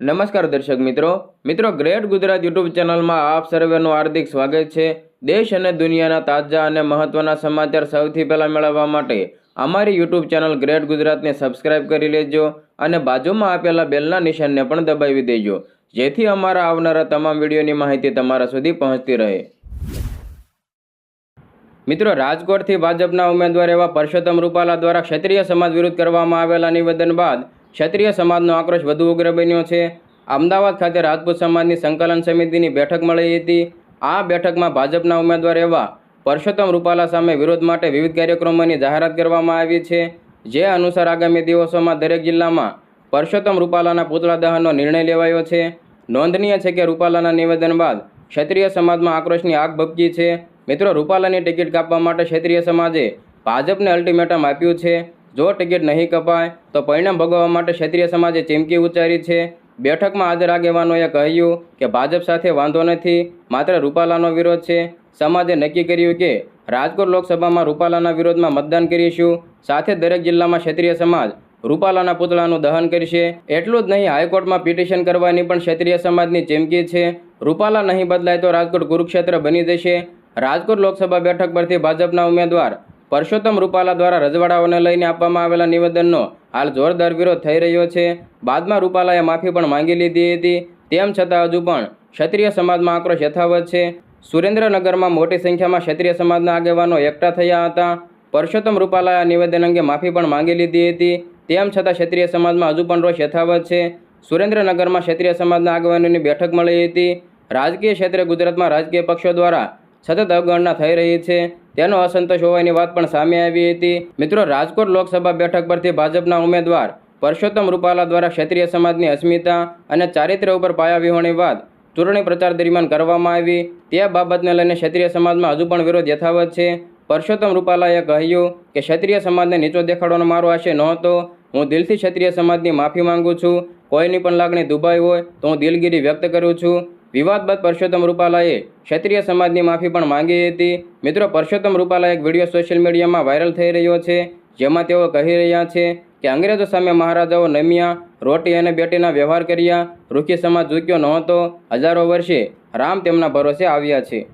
નમસ્કાર દર્શક મિત્રો. મિત્રો, ગ્રેટ ગુજરાત યુટ્યુબ ચેનલમાં આપ સર્વેનું હાર્દિક સ્વાગત છે. દેશ અને દુનિયાના તાજા અને મહત્વના સમાચાર સૌથી પહેલાં મેળવવા માટે અમારી યુટ્યુબ ચેનલ ગ્રેટ ગુજરાતને સબસ્ક્રાઇબ કરી લેજો અને બાજુમાં આપેલા બેલના નિશાનને પણ દબાવી દેજો. જેથી અમારા આવનારા તમામ વિડીયોની માહિતી તમારા સુધી પહોંચતી રહે. મિત્રો, રાજકોટથી ભાજપના ઉમેદવાર એવા પરસોત્તમ રૂપાલા દ્વારા ક્ષત્રિય સમાજ વિરુદ્ધ કરવામાં આવેલા નિવેદન બાદ ક્ષત્રિય સમાજનો આક્રોશ વધુ ઉગ્ર બન્યો છે. અમદાવાદ ખાતે રાજપૂત સમાજની સંકલન સમિતિની બેઠક મળી હતી. આ બેઠકમાં ભાજપના ઉમેદવાર એવા પરસોત્તમ રૂપાલા સામે વિરોધ માટે વિવિધ કાર્યક્રમોની જાહેરાત કરવામાં આવી છે. જે અનુસાર આગામી દિવસોમાં દરેક જિલ્લામાં પરસોત્તમ રૂપાલાના પૂતળા દહનનો નિર્ણય લેવાયો છે. નોંધનીય છે કે રૂપાલાના નિવેદન બાદ ક્ષત્રિય સમાજમાં આક્રોશની આગ ભપકી છે. મિત્રો, રૂપાલાની ટિકિટ કાપવા માટે ક્ષત્રિય સમાજે ભાજપને અલ્ટિમેટમ આપ્યું છે. જો ટિકિટ નહીં કપાય, તો પરિણામ ભોગવવા માટે ક્ષત્રિય સમાજે ચીમકી ઉચ્ચારી છે. બેઠકમાં હાજર આગેવાનોએ કહ્યું કે ભાજપ સાથે વાંધો નથી, માત્ર રૂપાલાનો વિરોધ છે. સમાજે નક્કી કર્યું કે રાજકોટ લોકસભામાં રૂપાલાના વિરોધમાં મતદાન કરીશું, સાથે દરેક જિલ્લામાં ક્ષત્રિય સમાજ રૂપાલાના પુતળાનું દહન કરશે. એટલું જ નહીં, હાઈકોર્ટમાં પિટિશન કરવાની પણ ક્ષત્રિય સમાજની ચીમકી છે. રૂપાલા નહીં બદલાય તો રાજકોટ કુરુક્ષેત્ર બની જશે. રાજકોટ લોકસભા બેઠક પરથી ભાજપના ઉમેદવાર પરસોત્તમ રૂપાલા દ્વારા રજવાડાઓને લઈને આપવામાં આવેલા નિવેદનનો હાલ જોરદાર વિરોધ થઈ રહ્યો છે. બાદમાં રૂપાલાએ માફી પણ માંગી લીધી હતી. તેમ છતાં હજુ પણ ક્ષત્રિય સમાજમાં આક્રોશ યથાવત છે. સુરેન્દ્રનગરમાં મોટી સંખ્યામાં ક્ષત્રિય સમાજના આગેવાનો એકઠા થયા હતા. પરસોત્તમ રૂપાલાએ નિવેદન અંગે માફી પણ માંગી લીધી હતી. તેમ છતાં ક્ષત્રિય સમાજમાં હજુ પણ રોષ યથાવત છે. સુરેન્દ્રનગરમાં ક્ષત્રિય સમાજના આગેવાનોની બેઠક મળી હતી. રાજકીય ક્ષેત્રે ગુજરાતમાં રાજકીય પક્ષો દ્વારા સતત અવગણના થઈ રહી છે. તેનો અસંતોષ હોવાની વાત પણ સામે આવી હતી. મિત્રો, રાજકોટ લોકસભા બેઠક પરથી ભાજપના ઉમેદવાર પરસોત્તમ રૂપાલા દ્વારા ક્ષત્રિય સમાજની અસ્મિતા અને ચારિત્ર્ય ઉપર પાયાવિહોણી વાત ચૂંટણી પ્રચાર દરમિયાન કરવામાં આવી. તે બાબતને લઈને ક્ષત્રિય સમાજમાં હજુ પણ વિરોધ યથાવત છે. પરસોત્તમ રૂપાલાએ કહ્યું કે, ક્ષત્રિય સમાજને નીચો દેખાડવાનો મારો આશય નહોતો. હું દિલથી ક્ષત્રિય સમાજની માફી માંગુ છું. કોઈની પણ લાગણી દુભાઈ હોય તો હું દિલગીરી વ્યક્ત કરું છું. વિવાદ બાદ પરસોત્તમ રૂપાલાએ ક્ષત્રિય સમાજની માફી પણ માંગી હતી. મિત્રો, પરસોત્તમ રૂપાલા એક વીડિયો સોશિયલ મીડિયામાં વાયરલ થઈ રહ્યો છે, જેમાં તેઓ કહી રહ્યા છે કે અંગ્રેજો સામે મહારાજાઓ નમ્યા, રોટી અને બેટીના વ્યવહાર કર્યા, રૂખી સમાજ ઝૂક્યો નહોતો. હજારો વર્ષે રામ તેમના ભરોસે આવ્યા છે.